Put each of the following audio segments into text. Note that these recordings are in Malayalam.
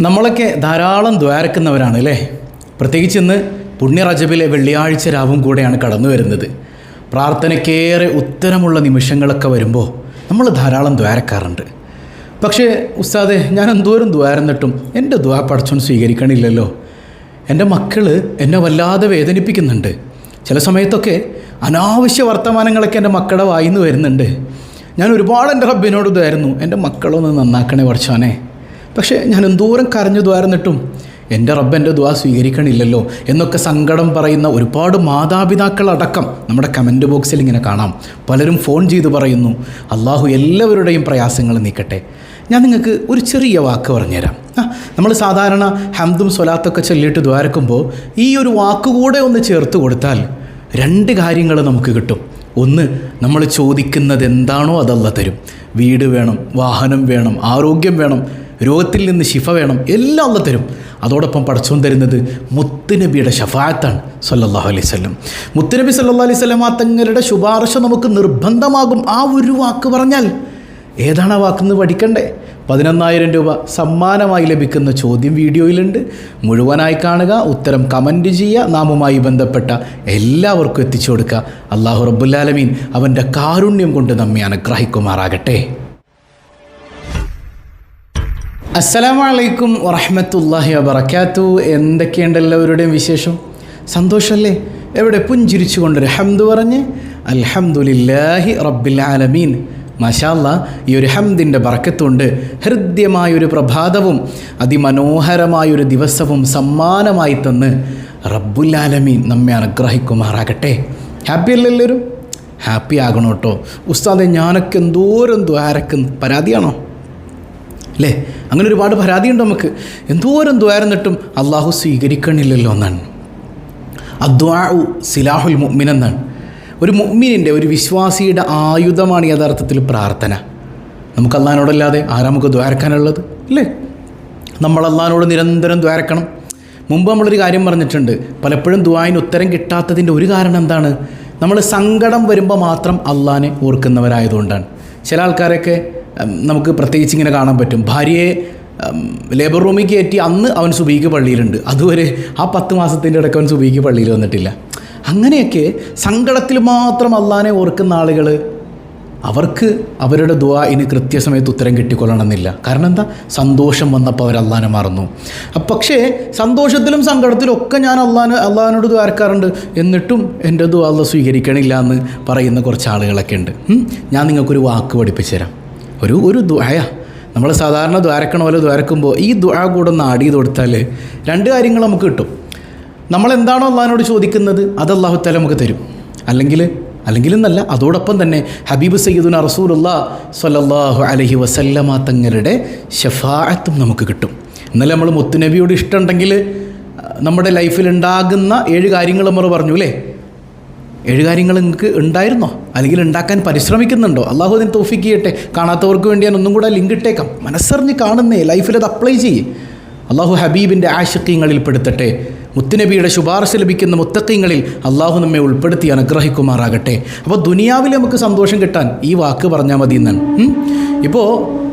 നമ്മളൊക്കെ ധാരാളം ദ്വാരക്കുന്നവരാണ് അല്ലേ? പ്രത്യേകിച്ച് ഇന്ന് പുണ്യ റജബിലെ വെള്ളിയാഴ്ച രാവും കൂടെയാണ് കടന്നു വരുന്നത്. പ്രാർത്ഥനയ്ക്കേറെ ഉത്തരമുള്ള നിമിഷങ്ങളൊക്കെ വരുമ്പോൾ നമ്മൾ ധാരാളം ദ്വാരക്കാറുണ്ട്. പക്ഷേ ഉസ്താദെ ഞാൻ എന്തോരം ദ്വാരന്നിട്ടും എന്റെ ദ്വാ പടച്ചോൺ സ്വീകരിക്കണില്ലല്ലോ. എന്റെ മക്കൾ എന്നെ വല്ലാതെ വേദനിപ്പിക്കുന്നുണ്ട്. ചില സമയത്തൊക്കെ അനാവശ്യ വർത്തമാനങ്ങളൊക്കെ എന്റെ മക്കളുടെ വായിന്ന് വരുന്നുണ്ട്. ഞാൻ ഒരുപാട് എന്റെ റബ്ബിനോട് ഇതായിരുന്നു എന്റെ മക്കളൊന്ന് നന്നാക്കണേ പഠിച്ചോനെ പക്ഷേ ഞാൻ എന്തോരം കരഞ്ഞു ദ്വാരന്നിട്ടും എന്റെ റബ്ബ് എന്റെ ദ്വാ സ്വീകരിക്കണില്ലല്ലോ എന്നൊക്കെ സങ്കടം പറയുന്ന ഒരുപാട് മാതാപിതാക്കളടക്കം നമ്മുടെ കമന്റ് ബോക്സിൽ ഇങ്ങനെ കാണാം. പലരും ഫോൺ ചെയ്ത് പറയുന്നു അള്ളാഹു എല്ലാവരുടെയും പ്രയാസങ്ങൾ നീക്കട്ടെ. ഞാൻ നിങ്ങൾക്ക് ഒരു ചെറിയ വാക്ക് പറഞ്ഞുതരാം. നമ്മൾ സാധാരണ ഹംദും സ്വലാത്തൊക്കെ ചൊല്ലിയിട്ട് ദ്വാരക്കുമ്പോൾ ഈ ഒരു വാക്കുകൂടെ ഒന്ന് ചേർത്ത് കൊടുത്താൽ രണ്ട് കാര്യങ്ങൾ നമുക്ക് കിട്ടും. ഒന്ന് നമ്മൾ ചോദിക്കുന്നത് എന്താണോ അതല്ല തരും. വീട് വേണം വാഹനം വേണം ആരോഗ്യം വേണം രോഗത്തിൽ നിന്ന് ശിഫ വേണം എല്ലാം അല്ല തരും. അതോടൊപ്പം പഠിച്ചുകൊണ്ട് തരുന്നത് മുത്തുനബിയുടെ ഷഫായത്താണ് സല്ലാഹു അലൈഹി സ്വലം മുത്തുനബി സല്ലാ അലൈഹി സ്വലം തങ്ങളുടെ ശുപാർശ നമുക്ക് നിർബന്ധമാകും. ആ ഒരു വാക്ക് പറഞ്ഞാൽ ഏതാണ് ആ വാക്കെന്ന് പഠിക്കണ്ടേ? പതിനൊന്നായിരം രൂപ സമ്മാനമായി ലഭിക്കുന്ന ചോദ്യം വീഡിയോയിലുണ്ട്. മുഴുവനായി കാണുക ഉത്തരം കമന്റ് ചെയ്യുക നാമുമായി ബന്ധപ്പെട്ട എല്ലാവർക്കും എത്തിച്ചു കൊടുക്കുക. അള്ളാഹു റബ്ബുല്ലാലമീൻ അവന്റെ കാരുണ്യം കൊണ്ട് നമ്മെ അനുഗ്രഹിക്കുമാറാകട്ടെ. അസ്സലാമു അലൈക്കും വറഹമത്തല്ലാഹി വബർക്കാത്തു എന്തൊക്കെയുണ്ട് എല്ലാവരുടെയും വിശേഷം? സന്തോഷമല്ലേ എവിടെ പുഞ്ചിരിച്ചു ഒരു ഹംദ് പറഞ്ഞ് അൽഹംദുലില്ലാഹി റബ്ബിൽ ആലമീൻ. മഷാല്ല ഈ ഒരു ഹംദിന്റെ ബറക്കത്തുണ്ട്. ഹൃദ്യമായൊരു പ്രഭാതവും അതിമനോഹരമായൊരു ദിവസവും സമ്മാനമായി തന്ന് റബ്ബുൽ ആലമീൻ നമ്മെ അനുഗ്രഹിക്കുമാറാകട്ടെ. ഹാപ്പി അല്ലേ എല്ലാവരും? ഹാപ്പി ആകണം കേട്ടോ ഉസ്താദെ ഞാനൊക്കെ എന്തോരം ദ്വാരക്കുന്നു പരാതിയാണോ? അല്ലേ? അങ്ങനെ ഒരുപാട് പരാതിയുണ്ട് നമുക്ക്. എന്തോരം ദ്വാരന്നിട്ടും അള്ളാഹു സ്വീകരിക്കണില്ലല്ലോ എന്നാണ്. അദ്വാഉ സിലാഹുൽ മുഅ്മിൻ എന്നാണ്. ഒരു മുഅ്മിനിന്റെ ഒരു വിശ്വാസിയുടെ ആയുധമാണ് യഥാർത്ഥത്തിൽ പ്രാർത്ഥന. നമുക്ക് അള്ളഹാനോടല്ലാതെ ആരാ നമുക്ക് ദ്വാരക്കാനുള്ളത് അല്ലേ നമ്മൾ അള്ളഹാനോട് നിരന്തരം ദ്വാരക്കണം മുമ്പ് നമ്മളൊരു കാര്യം പറഞ്ഞിട്ടുണ്ട്. പലപ്പോഴും ദ്വായിന് ഉത്തരം കിട്ടാത്തതിന്റെ ഒരു കാരണം എന്താണ്? നമ്മൾ സങ്കടം വരുമ്പോൾ മാത്രം അള്ളഹാനെ ഓർക്കുന്നവരായതുകൊണ്ടാണ്. ചില ആൾക്കാരൊക്കെ നമുക്ക് പ്രത്യേകിച്ച് ഇങ്ങനെ കാണാൻ പറ്റും. ഭാര്യയെ ലേബർ റൂമിൽ കയറ്റി അന്ന് അവൻ സുബീക്ക് പള്ളിയിലുണ്ട്. അതുവരെ ആ പത്ത് മാസത്തിന്റെ ഇടയ്ക്ക് അവൻ സുബീക്ക് പള്ളിയിൽ വന്നിട്ടില്ല. അങ്ങനെയൊക്കെ സങ്കടത്തിൽ മാത്രം അള്ളാനെ ഓർക്കുന്ന ആളുകൾ അവർക്ക് അവരുടെ ദുവാ ഇനി കൃത്യസമയത്ത് ഉത്തരം കിട്ടിക്കൊള്ളണമെന്നില്ല. കാരണം എന്താ? സന്തോഷം വന്നപ്പോൾ അവർ അള്ളഹാനെ മറന്നു. പക്ഷേ സന്തോഷത്തിലും സങ്കടത്തിലും ഒക്കെ ഞാൻ അള്ളഹാന് അള്ളഹാനോട് ദ്വാരക്കാറുണ്ട് എന്നിട്ടും എന്റെ ദുവാ അള്ള സ്വീകരിക്കണില്ല എന്ന് പറയുന്ന കുറച്ച് ആളുകളൊക്കെ ഉണ്ട്? ഞാൻ നിങ്ങൾക്കൊരു വാക്ക് പഠിപ്പിച്ചു തരാം ഒരു ഒരു ദ്വായ നമ്മൾ സാധാരണ ദ്വാരക്കണ പോലെ ദ്വാരക്കുമ്പോൾ ഈ ദ്വാ കൂടെ ഒന്ന് ആഡ് ചെയ്ത് കൊടുത്താൽ രണ്ട് കാര്യങ്ങൾ നമുക്ക് കിട്ടും. നമ്മൾ എന്താണോ അള്ളഹാനോട് ചോദിക്കുന്നത് അത് അള്ളാഹു താല നമുക്ക് തരും. അല്ലെങ്കിൽ അല്ലെങ്കിൽ എന്നല്ല അതോടൊപ്പം തന്നെ ഹബീബ് സയ്യിദുന റസൂലുള്ള സല്ലാഹു അലഹി വസല്ലമ തങ്ങളുടെ ഷഫാഅത്തും നമുക്ക് കിട്ടും. ഇന്നലെ നമ്മൾ മുത്തുനബിയോട് ഇഷ്ടമുണ്ടെങ്കിൽ നമ്മുടെ ലൈഫിൽ ഉണ്ടാകുന്ന ഏഴ് കാര്യങ്ങൾ നമ്മൾ പറഞ്ഞു അല്ലേ? ഏഴ് കാര്യങ്ങൾ നിങ്ങൾക്ക് ഉണ്ടായിരുന്നോ? അല്ലെങ്കിൽ ഉണ്ടാക്കാൻ പരിശ്രമിക്കുന്നുണ്ടോ? അള്ളാഹു അതിന് തോഫിക്ക് ചെയ്യട്ടെ. കാണാത്തവർക്ക് വേണ്ടി ഞാൻ ഒന്നും കൂടെ ലിങ്ക് ഇട്ടേക്കാം. മനസ്സറിഞ്ഞ് കാണുന്നേ ലൈഫിൽ അത് അപ്ലൈ ചെയ്യേ. അള്ളാഹു ഹബീബിന്റെ ആശക്യങ്ങളിൽ പെടുത്തട്ടെ. മുത്തുനബിയുടെ ശുപാർശ ലഭിക്കുന്ന മുത്തക്കങ്ങളിൽ അള്ളാഹു നമ്മെ ഉൾപ്പെടുത്തി അനുഗ്രഹിക്കുമാറാകട്ടെ. അപ്പോൾ ദുനിയാവിൽ നമുക്ക് സന്തോഷം കിട്ടാൻ ഈ വാക്ക് പറഞ്ഞാൽ മതി എന്നാണ്? ഇപ്പോൾ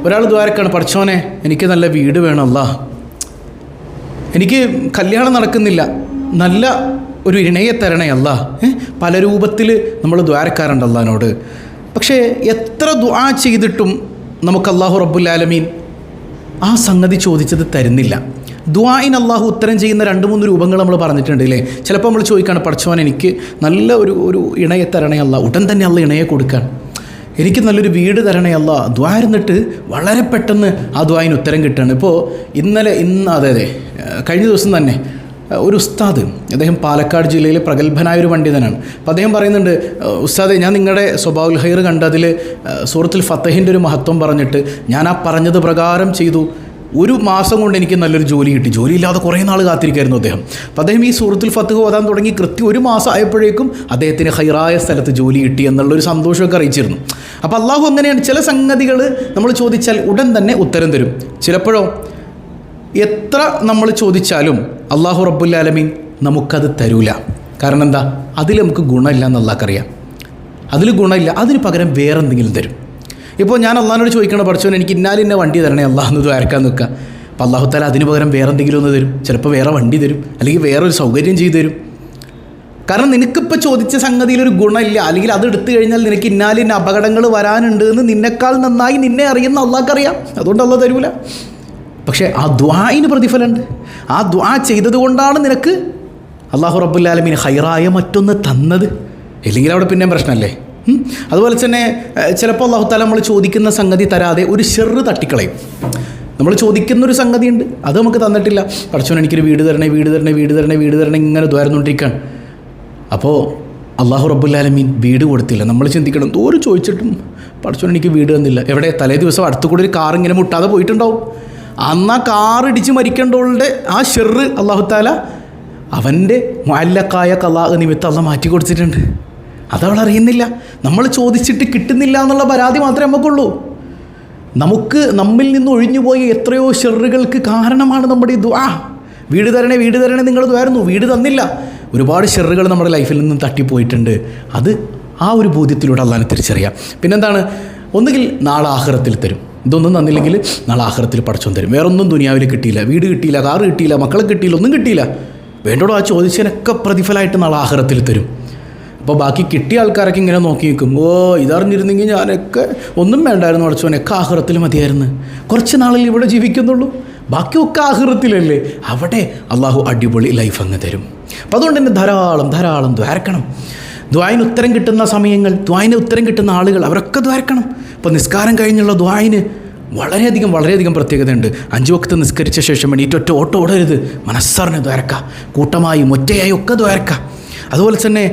ഒരാൾ ദ്വാരക്കാണ്. പഠിച്ചോനെ എനിക്ക് നല്ല വീട് വേണം അല്ല എനിക്ക് കല്യാണം നടക്കുന്നില്ല. നല്ല ഒരു ഇണയെ തരണേ അല്ല പല രൂപത്തിൽ നമ്മൾ ദ്വാരക്കാറുണ്ട് അള്ളഹാനോട് പക്ഷേ എത്ര ദ്വാ ചെയ്തിട്ടും നമുക്ക് അള്ളാഹു റബ്ബുല്ലാലമീൻ ആ സംഗതി ചോദിച്ചത് തരുന്നില്ല. ദ്വായിൻ അള്ളാഹു ഉത്തരം ചെയ്യുന്ന രണ്ട് മൂന്ന് രൂപങ്ങൾ നമ്മൾ പറഞ്ഞിട്ടുണ്ട് അല്ലേ ചിലപ്പോൾ നമ്മൾ ചോദിക്കുകയാണ് പഠിച്ചവൻ എനിക്ക് നല്ല ഒരു ഒരു ഇണയെ തരണേ അല്ല ഉടൻ തന്നെ അള്ള ഇണയെ കൊടുക്കാൻ. എനിക്ക് നല്ലൊരു വീട് തരണേ അല്ല ദ്വാരുന്നിട്ട് വളരെ പെട്ടെന്ന് ആ ദ്വായിന് ഉത്തരം കിട്ടുകയാണ്. ഇപ്പോൾ ഇന്നലെ ഇന്ന് അതെ അതെ കഴിഞ്ഞ ദിവസം തന്നെ ഒരു ഉസ്താദ്. അദ്ദേഹം പാലക്കാട് ജില്ലയിലെ പ്രഗത്ഭനായ ഒരു പണ്ഡിതനാണ്. അപ്പോൾ അദ്ദേഹം പറയുന്നുണ്ട് ഉസ്താദെ ഞാൻ നിങ്ങളുടെ സ്വഭാവുൽ ഹൈർ കണ്ടതിൽ സൂറത്തിൽ ഫത്തഹിന്റെ ഒരു മഹത്വം പറഞ്ഞിട്ട് ഞാൻ ആ പറഞ്ഞത് പ്രകാരം ചെയ്തു. ഒരു മാസം കൊണ്ട് എനിക്ക് നല്ലൊരു ജോലി കിട്ടി. ജോലിയില്ലാതെ കുറേ നാൾ കാത്തിരിക്കായിരുന്നു അദ്ദേഹം. അപ്പം അദ്ദേഹം ഈ സൂറത്തുൽ ഫത്ത് ഓതാൻ തുടങ്ങി കൃത്യം ഒരു മാസം ആയപ്പോഴേക്കും അദ്ദേഹത്തിന് ഹൈറായ സ്ഥലത്ത് ജോലി കിട്ടി എന്നുള്ളൊരു സന്തോഷമൊക്കെ അറിയിച്ചിരുന്നു. അപ്പോൾ അള്ളാഹു അങ്ങനെയാണ് ചില സംഗതികൾ നമ്മൾ ചോദിച്ചാൽ ഉടൻ തന്നെ ഉത്തരം തരും. ചിലപ്പോഴോ? എത്ര നമ്മൾ ചോദിച്ചാലും അള്ളാഹു റബ്ബുല്ലാലമീൻ നമുക്കത് തരൂല. കാരണം എന്താ? അതിൽ നമുക്ക് ഗുണമില്ല എന്ന് അള്ളാഹ്ക്കറിയാം അതിൽ ഗുണമില്ല. അതിന് പകരം വേറെ എന്തെങ്കിലും തരും. ഇപ്പോൾ ഞാൻ അള്ളാഹിനോട് ചോദിക്കണ പഠിച്ചവൻ എനിക്ക് ഇന്നാലിന്ന വണ്ടി തരണേ അള്ളാഹ് എന്ന് ദ്വാരക്കാൻ നിൽക്കുക. അപ്പോൾ അള്ളാഹു താല അതിന് പകരം വേറെ എന്തെങ്കിലും ഒന്ന് തരും. ചിലപ്പോൾ വേറെ വണ്ടി തരും അല്ലെങ്കിൽ വേറെ ഒരു സൗകര്യം ചെയ്തു തരും. കാരണം നിനക്കിപ്പോൾ ചോദിച്ച സംഗതിയിൽ ഒരു ഗുണമില്ല. അല്ലെങ്കിൽ അത് എടുത്തു കഴിഞ്ഞാൽ നിനക്ക് ഇന്നാലിന്ന അപകടങ്ങൾ വരാനുണ്ട് എന്ന് നിന്നെക്കാൾ നന്നായി നിന്നെ അറിയുന്ന അള്ളാഹ്ക്കറിയാം അതുകൊണ്ട് അള്ളാഹ് തരൂല. പക്ഷേ ആ ദ്വായിന് പ്രതിഫലമുണ്ട്. ആ ദ്വാ ചെയ്തത് കൊണ്ടാണ് നിനക്ക് അള്ളാഹു റബ്ബുല്ലാലമീൻ ഹൈറായ മറ്റൊന്ന് തന്നത്. ഇല്ലെങ്കിൽ അവിടെ പിന്നെയും പ്രശ്നമല്ലേ? അതുപോലെ തന്നെ ചിലപ്പോൾ അള്ളാഹു താല നമ്മൾ ചോദിക്കുന്ന സംഗതി തരാതെ ഒരു ഷെറ് തട്ടിക്കളയും. നമ്മൾ ചോദിക്കുന്ന ഒരു സംഗതിയുണ്ട് അത് നമുക്ക് തന്നിട്ടില്ല. പഠിച്ചോൻ എനിക്കൊരു വീട് തരണേ വീട് തരണേ വീട് തരണേ വീട് തരണേ ഇങ്ങനെ ദ്വാരന്നുകൊണ്ടിരിക്കുകയാണ് അപ്പോൾ അള്ളാഹു റബ്ബുല്ലാലമീൻ വീട് കൊടുത്തില്ല. നമ്മൾ ചിന്തിക്കണം ദൂരം ചോദിച്ചിട്ടും പഠിച്ചോൻ എനിക്ക് വീട് തന്നില്ല. എവിടെ? തലേ ദിവസം അടുത്തു കൂടി ഒരു കാർ ഇങ്ങനെ മുട്ടാതെ പോയിട്ടുണ്ടാവും. അന്ന് ആ കാറിടിച്ച് മരിക്കേണ്ടവളുടെ ആ ഷെറ് അള്ളാഹു താല അവന്റെ മാലക്കായ കലാ നിമിത്തം അള്ള മാറ്റി കൊടുത്തിട്ടുണ്ട്. അതവൾ അറിയുന്നില്ല. നമ്മൾ ചോദിച്ചിട്ട് കിട്ടുന്നില്ല എന്നുള്ള പരാതി മാത്രമേ നമുക്കുള്ളൂ. നമുക്ക് നമ്മിൽ നിന്ന് ഒഴിഞ്ഞുപോയ എത്രയോ ഷെറുകൾക്ക് കാരണമാണ് നമ്മുടെ ഈ ദ്വാ വീട് തരണേ വീട് തരണേ നിങ്ങൾ ദ്വായിരുന്നു വീട് തന്നില്ല. ഒരുപാട് ഷെറുകൾ നമ്മുടെ ലൈഫിൽ നിന്നും തട്ടിപ്പോയിട്ടുണ്ട്. അത് ആ ഒരു ബോധ്യത്തിലൂടെ അള്ളാനെ തിരിച്ചറിയാം. പിന്നെന്താണ്? ഒന്നുകിൽ നാളെ ആഹ്റത്തിൽ തരും. ഇതൊന്നും തന്നില്ലെങ്കിൽ നാളെ ആഹ്രത്തിൽ പടച്ചോൻ തരും. വേറൊന്നും ദുനിയാവിൽ കിട്ടിയില്ല. വീട് കിട്ടിയില്ല കാറ് കിട്ടിയില്ല മക്കളെ കിട്ടിയില്ല ഒന്നും കിട്ടിയില്ല. വേണ്ടോടോ ആ ചോദിച്ചതിനൊക്കെ പ്രതിഫലമായിട്ട് നാളെ ആഹ്രത്തിൽ തരും. അപ്പോൾ ബാക്കി കിട്ടിയ ആൾക്കാരൊക്കെ ഇങ്ങനെ നോക്കി നിൽക്കും ഓ ഇതറിഞ്ഞിരുന്നെങ്കിൽ ഞാനൊക്കെ ഒന്നും വേണ്ടായിരുന്നു അടച്ചോനൊക്കെ ആഹ്രത്തിൽ മതിയായിരുന്നു. കുറച്ച് നാളിൽ ഇവിടെ ജീവിക്കുന്നുള്ളൂ. ബാക്കിയൊക്കെ ആഹ്രത്തിലല്ലേ അവിടെ അള്ളാഹു അടിപൊളി ലൈഫ് അങ്ങ് തരും. അപ്പോൾ അതുകൊണ്ട് തന്നെ ധാരാളം ധാരാളം ദ്വാരക്കണം. ദ്വായിന് ഉത്തരം കിട്ടുന്ന സമയങ്ങൾ ദ്വായിന് ഉത്തരം കിട്ടുന്ന ആളുകൾ അവരൊക്കെ ദ്വാരക്കണം. ഇപ്പോൾ നിസ്കാരം കഴിഞ്ഞുള്ള ദ്വായിന് വളരെയധികം വളരെയധികം പ്രത്യേകതയുണ്ട്. അഞ്ച് വക്ത് നിസ്കരിച്ച ശേഷം എണീറ്റൊറ്റ ഓട്ടം ഓടരുത്. മനസ്സറിഞ്ഞ് ദ്വാരക്ക. കൂട്ടമായും ഒറ്റയായും ഒക്കെ ദ്വാരക്ക. അതുപോലെ തന്നെ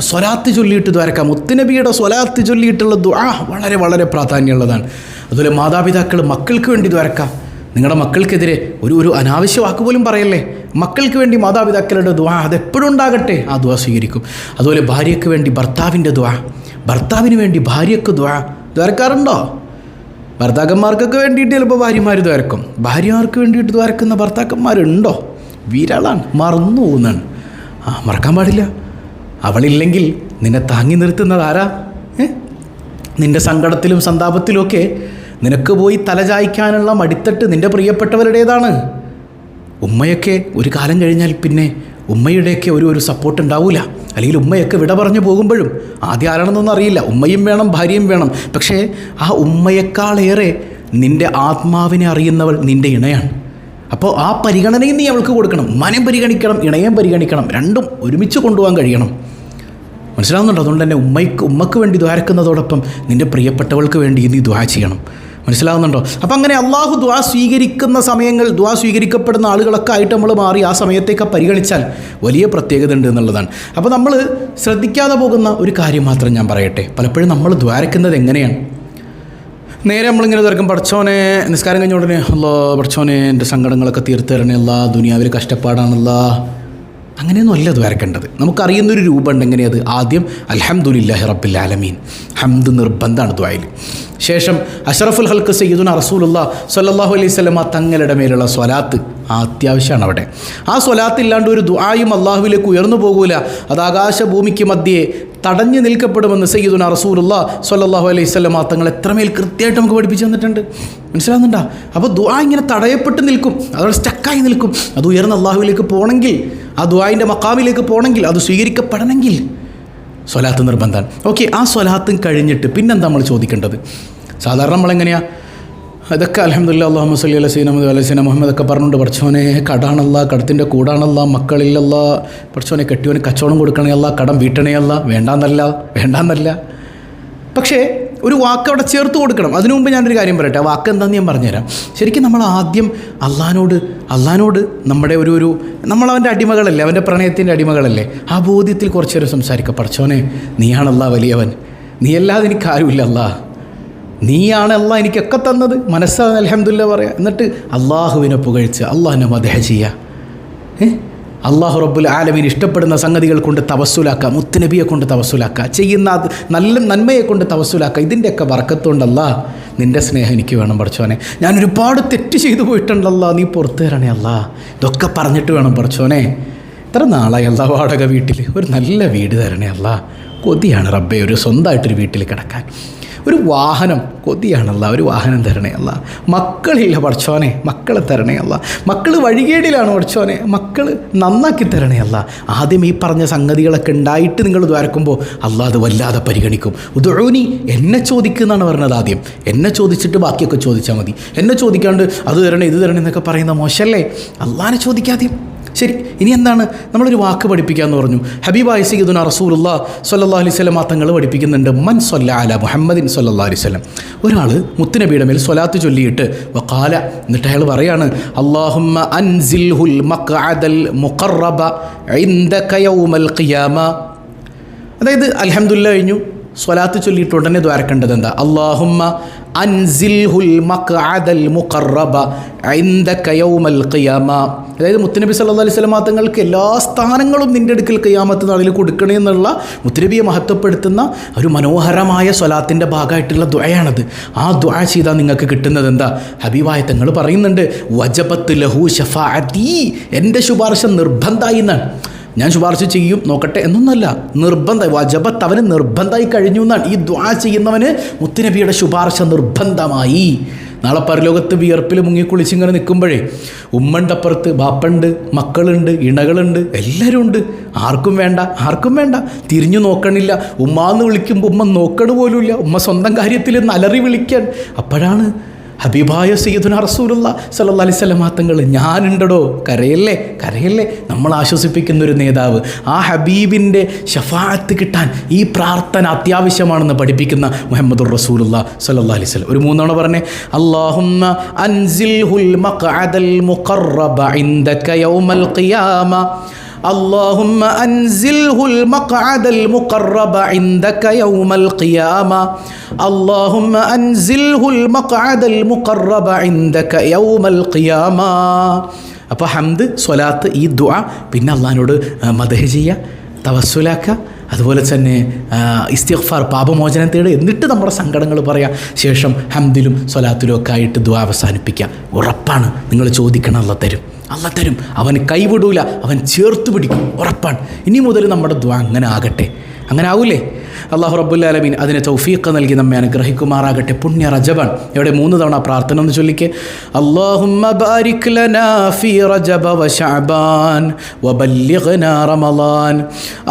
സ്വലാത്ത് ചൊല്ലിയിട്ട് ദ്വാരക്കാം. മുത്തുനബിയുടെ സ്വലാത്ത് ചൊല്ലിയിട്ടുള്ള ദ്വാ വളരെ വളരെ പ്രാധാന്യമുള്ളതാണ്. അതുപോലെ മാതാപിതാക്കൾ മക്കൾക്ക് വേണ്ടി ദ്വാരക്കാം. നിങ്ങളുടെ മക്കൾക്കെതിരെ ഒരു ഒരു അനാവശ്യ വാക്ക് പോലും പറയല്ലേ? മക്കൾക്ക് വേണ്ടി മാതാപിതാക്കളുടെ ദ്വാ അതെപ്പോഴും ഉണ്ടാകട്ടെ? ആ ദ്വാ സ്വീകരിക്കും. അതുപോലെ ഭാര്യയ്ക്ക് വേണ്ടി ഭർത്താവിന്റെ ദ്വാ ഭർത്താവിന് വേണ്ടി ഭാര്യയ്ക്ക് ദ്വാ ദ്വാരക്കാറുണ്ടോ? ഭർത്താക്കന്മാർക്കൊക്കെ വേണ്ടിയിട്ട് ചിലപ്പോൾ ഭാര്യമാർ ദ്വാരക്കും. ഭാര്യമാർക്ക് വേണ്ടിയിട്ട് ദ്വാരക്കുന്ന ഭർത്താക്കന്മാരുണ്ടോ? വിരളാണ് മറന്നു പോകുന്നതാണ്. ആ മറക്കാൻ പാടില്ല. അവളില്ലെങ്കിൽ നിന്നെ താങ്ങി നിർത്തുന്നത് ആരാ? നിന്റെ സങ്കടത്തിലും സന്താപത്തിലുമൊക്കെ നിനക്ക് പോയി തലചായ്ക്കാനുള്ള മടിത്തട്ട് നിന്റെ പ്രിയപ്പെട്ടവരുടേതാണ്. ഉമ്മയൊക്കെ ഒരു കാലം കഴിഞ്ഞാൽ പിന്നെ ഉമ്മയുടെയൊക്കെ ഒരു ഒരു സപ്പോർട്ട് ഉണ്ടാവില്ല അല്ലെങ്കിൽ ഉമ്മയൊക്കെ വിട പറഞ്ഞു പോകുമ്പോഴും ആദ്യം ആരാണെന്നൊന്നും അറിയില്ല. ഉമ്മയും വേണം ഭാര്യയും വേണം. പക്ഷേ ആ ഉമ്മയെക്കാളേറെ നിന്റെ ആത്മാവിനെ അറിയുന്നവൾ നിന്റെ ഇണയാണ്. അപ്പോൾ ആ പരിഗണനയും നീ അവൾക്ക് കൊടുക്കണം. മനം പരിഗണിക്കണം ഇണയം പരിഗണിക്കണം. രണ്ടും ഒരുമിച്ച് കൊണ്ടുപോകാൻ കഴിയണം. മനസ്സിലാവുന്നുണ്ടോ? അതുകൊണ്ട് തന്നെ ഉമ്മയ്ക്ക് ഉമ്മക്ക് വേണ്ടി ദ്വാരക്കുന്നതോടൊപ്പം നിന്റെ പ്രിയപ്പെട്ടവൾക്ക് വേണ്ടി നീ ദ്വാ ചെയ്യണം. മനസ്സിലാവുന്നുണ്ടോ? അപ്പം അങ്ങനെ അള്ളാഹു ദ്വാ സ്വീകരിക്കുന്ന സമയങ്ങൾ ദ്വാ സ്വീകരിക്കപ്പെടുന്ന ആളുകളൊക്കെ ആയിട്ട് നമ്മൾ മാറി ആ സമയത്തേക്ക് പരിഗണിച്ചാൽ വലിയ പ്രത്യേകത ഉണ്ട് എന്നുള്ളതാണ്. അപ്പോൾ നമ്മൾ ശ്രദ്ധിക്കാതെ പോകുന്ന ഒരു കാര്യം മാത്രം ഞാൻ പറയട്ടെ. പലപ്പോഴും നമ്മൾ ദ്വാരക്കുന്നത് എങ്ങനെയാണ്? നേരെ നമ്മളിങ്ങനെ തിരക്കും പഠിച്ചോനെ നിസ്കാരം കഴിഞ്ഞ ഉടനെ അല്ലോ പഠിച്ചോനെ എന്റെ സങ്കടങ്ങളൊക്കെ തീർത്ത് തരണേ അല്ല ദുനിയാവിൽ കഷ്ടപ്പാടാണല്ല അങ്ങനെയൊന്നും അല്ല അത് വരക്കേണ്ടത് നമുക്കറിയുന്നൊരു രൂപം ഉണ്ടെങ്കിൽ അത് ആദ്യം അൽഹംദുലില്ലാഹി റബ്ബിൽ ആലമീൻ. ഹംദ് നിർബന്ധമാണ് ദ്വായിൽ. ശേഷം അഷറഫുൽ ഹൽക്ക് സയ്യിദുന റസൂലുള്ള സല്ലാഹു അലൈഹി സ്വലമ തങ്ങളുടെ മേലുള്ള സ്വലാത്ത് ആ അത്യാവശ്യമാണ് അവിടെ. ആ സ്വലാത്ത് ഇല്ലാണ്ട് ഒരു ദുആയും അള്ളാഹുവിലേക്ക് ഉയർന്നു പോകൂല. അത് ആകാശഭൂമിക്ക് മധ്യേ തടഞ്ഞു നിൽക്കപ്പെടുമെന്ന് സയ്യിദുന റസൂലുള്ള സല്ലാഹു അലൈഹി സ്വലമ തങ്ങൾ എത്രമേൽ കൃത്യമായിട്ട് നമുക്ക് പഠിപ്പിച്ചു തന്നിട്ടുണ്ട്. മനസ്സിലാവുന്നുണ്ടോ? അപ്പോൾ ദുആ ഇങ്ങനെ തടയപ്പെട്ട് നിൽക്കും. അതോടെ സ്റ്റക്കായി നിൽക്കും. അത് ഉയർന്ന അള്ളാഹുവിലേക്ക് പോകണമെങ്കിൽ ആ ദുആന്റെ മക്കാമിലേക്ക് പോകണമെങ്കിൽ അത് സ്വീകരിക്കപ്പെടണമെങ്കിൽ സ്വലാത്ത് നിർബന്ധമാണ്. ഓക്കെ ആ സ്വലാത്തും കഴിഞ്ഞിട്ട് പിന്നെന്താ നമ്മൾ ചോദിക്കേണ്ടത്? സാധാരണ നമ്മളെങ്ങനെയാ? അതൊക്കെ അലഹമ്മദില്ല അള്ളാഹു മുസ്ലി അല്ല സീന മുഹമ്മദ് അലൈഹി സീന മുഹമ്മദ് ഒക്കെ പറഞ്ഞുകൊണ്ട് പഠിച്ചോനെ കടാണല്ല കടത്തിന്റെ കൂടാണല്ല മക്കളില്ലല്ല പഠിച്ചോനെ കെട്ടിയോന് കച്ചവടം കൊടുക്കണേയല്ല കടം വീട്ടണേയല്ല. വേണ്ടാന്നല്ല വേണ്ടാന്നല്ല. പക്ഷേ ഒരു വാക്ക് അവിടെ ചേർത്ത് കൊടുക്കണം. അതിനു മുമ്പ് ഞാനൊരു കാര്യം പറയട്ടെ. വാക്ക് എന്താണെന്ന് ഞാൻ പറഞ്ഞുതരാം. ശരിക്കും നമ്മൾ ആദ്യം അള്ളഹാനോട് അള്ളഹാനോട് നമ്മുടെ ഒരു ഒരു നമ്മളവന്റെ അടിമകളല്ലേ അവന്റെ പ്രണയത്തിന്റെ അടിമകളല്ലേ ആ ബോധ്യത്തിൽ കുറച്ചേരം സംസാരിക്കുക. പഠിച്ചോനെ നീയാണല്ല വലിയവൻ. നീയല്ലാതെ എനിക്ക് ആരുമില്ല അല്ലാ നീയാണ് അള്ളാഹ് എനിക്കൊക്കെ തന്നത്. മനസ്സാ അലഹമില്ല പറയാം. എന്നിട്ട് അള്ളാഹുവിനെ പുകഴ്ച അള്ളാഹിനെ മദഹ ചെയ്യുക ഏ? അള്ളാഹു റബ്ബുൽ ആലമീൻ ഇഷ്ടപ്പെടുന്ന സംഗതികൾ കൊണ്ട് തവസ്സുലാക്കുക മുത്തുനബിയെ കൊണ്ട് തവസ്സുലാക്കുക ചെയ്യുന്ന നല്ല നന്മയെ കൊണ്ട് തവസ്സുലാക്കുക ഇതിന്റെയൊക്കെ വറക്കത്തുകൊണ്ടല്ല നിന്റെ സ്നേഹം എനിക്ക് വേണം പഠിച്ചോനെ. ഞാൻ ഒരുപാട് തെറ്റ് ചെയ്തു പോയിട്ടുണ്ടല്ലോ നീ പുറത്തു തരണേ അല്ല. ഇതൊക്കെ പറഞ്ഞിട്ട് വേണം പഠിച്ചോനെ. ഇത്ര നാളായി അല്ല വാടക വീട്ടിൽ ഒരു നല്ല വീട് തരണേ അല്ല. കൊതിയാണ് റബ്ബെ. ഒരു സ്വന്തമായിട്ടൊരു വീട്ടിൽ കിടക്കാൻ. ഒരു വാഹനം കൊതിയാണല്ല ഒരു വാഹനം തരണേ അല്ല. മക്കളില്ല പഠിച്ചോനെ മക്കളെ തരണേ അല്ല. മക്കൾ വഴികേടിലാണ് പഠിച്ചോനെ മക്കൾ നന്നാക്കി തരണേ അല്ല. ആദ്യം ഈ പറഞ്ഞ സംഗതികളൊക്കെ ഉണ്ടായിട്ട് നിങ്ങൾ ദ്വാരക്കുമ്പോൾ അല്ല അത് വല്ലാതെ പരിഗണിക്കും. ഉദോനി എന്നെ ചോദിക്കുന്നതാണ് പറഞ്ഞത് ആദ്യം. എന്നെ ചോദിച്ചിട്ട് ബാക്കിയൊക്കെ ചോദിച്ചാൽ മതി. എന്നെ ചോദിക്കാണ്ട് അത് തരണേ ഇത് തരണേ എന്നൊക്കെ പറയുന്ന മോശമല്ലേ അള്ളാനെ ചോദിക്കാദ്യം ശരി ഇനി എന്താണ്? നമ്മളൊരു വാക്ക് പഠിപ്പിക്കാമെന്ന് പറഞ്ഞു. ഹബീബായ സയ്യിദുന റസൂലുള്ള സല്ലാ അലൈഹി സ്വലം തങ്ങൾ പഠിപ്പിക്കുന്നുണ്ട്. മൻ സൊല്ല അല മുഹമ്മദിൻ സല്ലാ അലൈഹി സ്വലം ഒരാൾ മുത്തുനബിയുടെ മേൽ സ്വലാത്ത് ചൊല്ലിയിട്ട് വക്കാല എന്നിട്ട് അയാൾ പറയാണ് അള്ളാഹുമ്മ അൻസിൽഹുൽ മഖ്അദൽ മുഖറബ യൗമൽ ഖിയാമ. അതായത് അൽഹംദുലില്ലാ കഴിഞ്ഞു. സ്വലാത്ത് ചൊല്ലിയിട്ട് ഉടനെ ദ്വാരക്കേണ്ടത് എന്താ? അള്ളാഹുമ്മ അൻസിൽഹുൽ മഖഅദൽ അതായത് മുത്തുനബി സല്ലല്ലാഹു അലൈഹി വസല്ലം എല്ലാ സ്ഥാനങ്ങളും നിന്റെ അടുക്കൽ ഖിയാമത്ത് നാളിൽ കൊടുക്കണേ എന്നുള്ള മുത്തുനബിയെ മഹത്വപ്പെടുത്തുന്ന ഒരു മനോഹരമായ സ്വലാത്തിന്റെ ഭാഗമായിട്ടുള്ള ദ്വയാണത് ആ ദുആ ചെയ്താൽ നിങ്ങൾക്ക് കിട്ടുന്നത് എന്താ? ഹബീബായ തങ്ങൾ പറയുന്നുണ്ട് വജബത്ത് ലഹു ഷഫാഅതി എന്റെ ശുപാർശ നിർബന്ധമായി എന്നാണ്. ഞാൻ ശുപാർശ ചെയ്യും നോക്കട്ടെ എന്നൊന്നല്ല. നിർബന്ധം വജബത്ത് അവന് നിർബന്ധമായി കഴിഞ്ഞു എന്നാണ്. ഈ ദ്വാ ചെയ്യുന്നവന് മുത്തുനബിയുടെ ശുപാർശ നിർബന്ധമായി. നാളെ പരലോകത്ത് വിയർപ്പിൽ മുങ്ങിക്കുളിച്ച് ഇങ്ങനെ നിൽക്കുമ്പോഴേ ഉമ്മണ്ടപ്പുറത്ത് ബാപ്പുണ്ട് മക്കളുണ്ട് ഇണകളുണ്ട് എല്ലാവരും ഉണ്ട് ആർക്കും വേണ്ട ആർക്കും വേണ്ട. തിരിഞ്ഞു നോക്കണില്ല. ഉമ്മാന്ന് വിളിക്കുമ്പോൾ ഉമ്മ നോക്കണ പോലുമില്ല ഉമ്മ സ്വന്തം കാര്യത്തിൽ നലറി വിളിക്കാൻ. അപ്പോഴാണ് ഹബീബായ സയ്യദുന റസൂലുള്ള സല്ലല്ലാഹു അലൈഹി വസല്ലം തങ്ങൾ ഞാനുണ്ടടോ കരയല്ലേ കരയല്ലേ നമ്മൾ ആശ്വസിപ്പിക്കുന്ന ഒരു നേതാവ്. ആ ഹബീബിന്റെ ഷഫാഅത്ത് കിട്ടാൻ ഈ പ്രാർത്ഥന അത്യാവശ്യമാണെന്ന് പഠിപ്പിക്കുന്ന മുഹമ്മദുർ റസൂലുള്ള സല്ലല്ലാഹു അലൈഹി വസല്ലം. ഒരു മൂന്നാണ് പറഞ്ഞേ. അല്ലാഹുമ്മ അൻസിൽഹുൽ മഖഅദൽ മുഖറബ ഇൻദക യൗമൽ ഖിയാമ. اللهم أنزله المقعد المقرب عندك يوم القيامة اللهم أنزله المقعد المقرب عندك يوم القيامة അപ്പോൾ ഹംദ് സ്വലാത്ത് ഈ ദുആ പിന്നെ അള്ളഹാനോട് മദഹ ചെയ്യുക തവസ്സുലാക്കുക അതുപോലെ തന്നെ ഇസ്തിഗ്ഫാർ പാപമോചനം തേടുക എന്നിട്ട് നമ്മുടെ സങ്കടങ്ങൾ പറയാം ശേഷം ഹംദിലും സ്വലാത്തിലും ഒക്കെ ആയിട്ട് ദുആ അവസാനിപ്പിക്കുക ഉറപ്പാണ് നിങ്ങൾ ചോദിക്കണം അല്ല തരും അല്ല തരും. അവൻ കൈവിടൂല. അവൻ ചേർത്ത് പിടിക്കും. ഉറപ്പാണ്. ഇനി മുതൽ നമ്മുടെ ദ്വാ അങ്ങനെ ആകട്ടെ. അങ്ങനെ ആവൂലേ? അള്ളാഹു റബ്ബുല്ലാലമീൻ അതിനെ തൗഫീഖ് നൽകി നമ്മെ അനുഗ്രഹിക്കുമാറാകട്ടെ. പുണ്യ റജബാൻ ഇവിടെ മൂന്ന് തവണ പ്രാർത്ഥന എന്ന് ചൊല്ലിക്കേ. അള്ളാഹുമ്മ ബാരിക് ലനാ ഫീ റജബ വ ശഅബാൻ റമളാൻ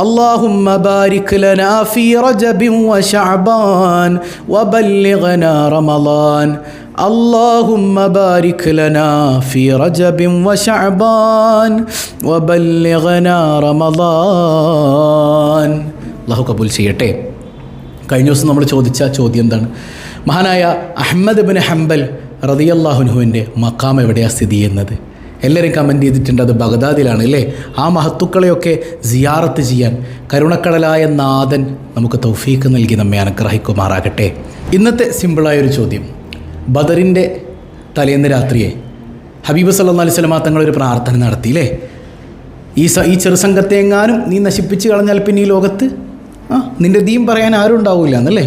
അള്ളാഹുമ്മ ബാരിക് ലനാ ഫീ വ ശഅബാൻ വബല്ലിഗ്നാ റമളാൻ اللهم بارك لنا في رجب وشعبان وبلغنا رمضان അള്ളാഹു കബൂൽ ചെയ്യട്ടെ കഴിഞ്ഞ ദിവസം നമ്മൾ ചോദിച്ച ചോദ്യം എന്താണ് മഹാനായ അഹമ്മദ് ബിൻ ഹംബൽ റതിയല്ലാഹുനുഹുവിൻ്റെ മക്കാം എവിടെയാണ് സ്ഥിതി ചെയ്യുന്നത് എല്ലാവരും കമൻറ്റ് ചെയ്തിട്ടുണ്ട് അത് ബഗ്ദാദിലാണ് അല്ലേ ആ മഹത്തുക്കളെയൊക്കെ സിയാറത്ത് ചെയ്യാൻ കരുണക്കടലായ നാഥൻ നമുക്ക് തൗഫീക്ക് നൽകി നമ്മെ അനുഗ്രഹിക്കുമാറാകട്ടെ ഇന്നത്തെ സിമ്പിളായൊരു ചോദ്യം ബദറിന്റെ തലേന്ന് രാത്രിയെ ഹബീബ് സല്ലാ അലൈഹി സ്വലമാ തങ്ങളൊരു പ്രാർത്ഥന നടത്തി നടത്തിയില്ലേ ഈ സ ഈ ചെറുസംഘത്തെ എങ്ങാനും നീ നശിപ്പിച്ച് കളഞ്ഞാൽ പിന്നെ ഈ ലോകത്ത്? ആ നിന്റെ ദീം പറയാൻ ആരും ഉണ്ടാവില്ല എന്നല്ലേ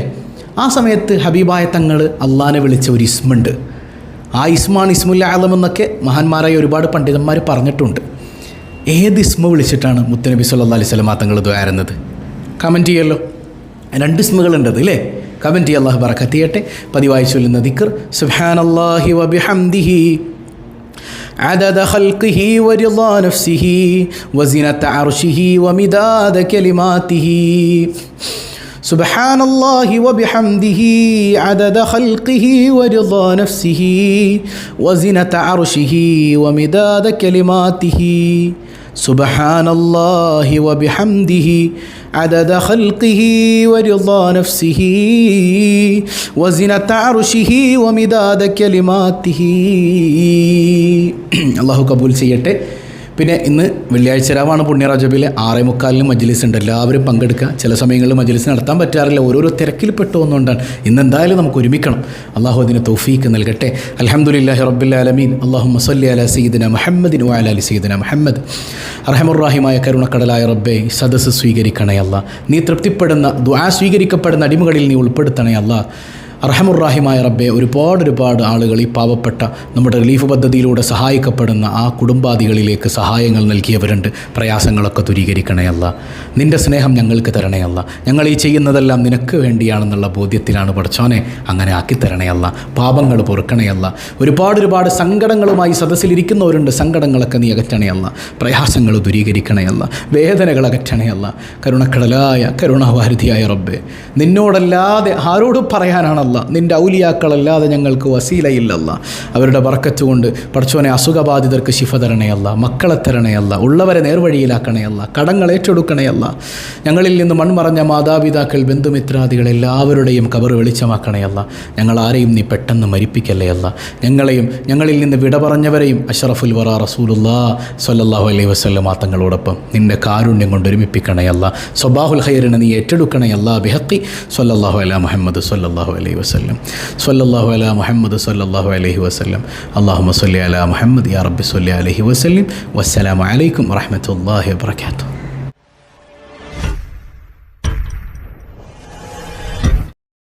ആ സമയത്ത് ഹബീബായ തങ്ങൾ അള്ളാനെ വിളിച്ച ഒരു ഇസ്മുണ്ട്. ആ ഇസ്മാൻ ഇസ്മുല്ല ആലം എന്നൊക്കെ മഹാന്മാരായ ഒരുപാട് പണ്ഡിതന്മാർ പറഞ്ഞിട്ടുണ്ട്. ഏത് ഇസ്മ വിളിച്ചിട്ടാണ് മുത്തനബി സല്ലാ അലൈഹി സ്വലമാ തങ്ങൾ ദ്വാരുന്നത് കമന്റ് ചെയ്യല്ലോ. രണ്ട് ഇസ്മുകളുണ്ടത് അല്ലേ കമൻറ്റ് ചെയ്യുക അള്ളാഹു ബറക്കത്ത് ചെയ്യട്ടെ പതിവായി ചൊല്ലുന്ന ദിക്കർ സുബ്ഹാനല്ലാഹി വബിഹംദിഹി عدد خلقه ورضا نفسه وزنة عرشه ومداد كلماته سبحان الله وبحمده عدد خلقه ورضا نفسه وزنة عرشه ومداد كلماته سبحان الله وبحمده عدد خلقه ورضا نفسه وزنة عرشه ومداد كلماته. الله قبول سيئته. പിന്നെ ഇന്ന് വെള്ളിയാഴ്ച രാവാണ് പുണ്യറജബിലെ ആറേ മുക്കാലിന് മജ്ലിസ് ഉണ്ട്. എല്ലാവരും പങ്കെടുക്കുക. ചില സമയങ്ങളിൽ മജ്ലിസ് നടത്താൻ പറ്റാറില്ല. ഓരോരോ തിരക്കിൽ പെട്ടുവന്നുകൊണ്ടാണ് ഇന്ന് എന്തായാലും നമുക്ക് ഒരുമിക്കണം. അള്ളാഹു അതിന് തൗഫീക്ക് നൽകട്ടെ. അലഹമുല്ലാഹി റബ്ബുല്ലാലമീൻ അള്ളാഹു മസല്ലി അല സീദന മുഹമ്മദിൻ വാല അലി സീദന മുഹമ്മദ്. അറഹമുറാഹിമായ കരുണക്കടലായ റബ്ബെ സദസ്സ് സ്വീകരിക്കണേ അല്ല. നീ തൃപ്തിപ്പെടുന്ന ദ്വാ സ്വീകരിക്കപ്പെടുന്ന അടിമകളിൽ നീ ഉൾപ്പെടുത്തണേ അല്ല. അർഹമുറാഹിമായ റബ്ബെ ഒരുപാട് ഒരുപാട് ആളുകൾ ഈ പാവപ്പെട്ട നമ്മുടെ റിലീഫ് പദ്ധതിയിലൂടെ സഹായിക്കപ്പെടുന്ന ആ കുടുംബാദികളിലേക്ക് സഹായങ്ങൾ നൽകിയവരുണ്ട്. പ്രയാസങ്ങളൊക്കെ ദൂരീകരിക്കണയല്ല നിന്റെ സ്നേഹം ഞങ്ങൾക്ക് തരണയല്ല ഞങ്ങൾ ഈ ചെയ്യുന്നതെല്ലാം നിനക്ക് വേണ്ടിയാണെന്നുള്ള ബോധ്യത്തിലാണ് പഠിച്ചോനെ അങ്ങനെ ആക്കി തരണയല്ല പാപങ്ങൾ പൊറുക്കണയല്ല ഒരുപാട് ഒരുപാട് സങ്കടങ്ങളുമായി സദസ്സിലിരിക്കുന്നവരുണ്ട്. സങ്കടങ്ങളൊക്കെ നീ അകറ്റണയല്ല പ്രയാസങ്ങൾ ദൂരീകരിക്കണയല്ല വേദനകൾ അകറ്റണയല്ല കരുണക്കടലായ കരുണാവാരുതിയായ റബ്ബെ നിന്നോടല്ലാതെ ആരോടും പറയാനാണല്ല. നിന്റെ ഔലിയാക്കളല്ലാതെ ഞങ്ങൾക്ക് വസീലയില്ലല്ല. അവരുടെ ബർക്കത്ത് കൊണ്ട് പഠിച്ചവനെ അസുഖബാധിതർക്ക് ശിഫ തരണയല്ല. മക്കളെ തരണയല്ല. ഉള്ളവരെ നേർവഴിയിലാക്കണയല്ല. കടങ്ങൾ ഏറ്റെടുക്കണയല്ല. ഞങ്ങളിൽ നിന്ന് മൺമറഞ്ഞ മാതാപിതാക്കൾ ബന്ധുമിത്രാദികൾ എല്ലാവരുടെയും കബർ വെളിച്ചമാക്കണയല്ല. ഞങ്ങൾ ആരെയും നീ പെട്ടെന്ന് മരിപ്പിക്കല്ലേയല്ല. ഞങ്ങളെയും ഞങ്ങളിൽ നിന്ന് വിട പറഞ്ഞവരെയും അഷറഫുൽ വറ റസൂലുല്ലാ സല്ലാഹു അലൈഹി വസ്ലം ആത്തങ്ങളോടൊപ്പം നിന്റെ കാരുണ്യം കൊണ്ട് ഒരുമിപ്പിക്കണയല്ല. സ്വബാഹുൽ ഹൈറിനെ നീ ഏറ്റെടുക്കണയല്ല. ബിഹത്തി സല്ലാഹു അലാ മുഹമ്മദ് സല്ലാഹു അലൈഹി വസല്ലം. സ്വല്ലല്ലാഹു അലാ മുഹമ്മദ് സ്വല്ലല്ലാഹു അലൈഹി വസല്ലം. അല്ലാഹുമ്മ സല്ലി അലാ മുഹമ്മദ് യാ റബ്ബി സല്ലി അലൈഹി വസല്ലം. വസ്സലാമലൈക്കും അലൈക്കും വാത്തു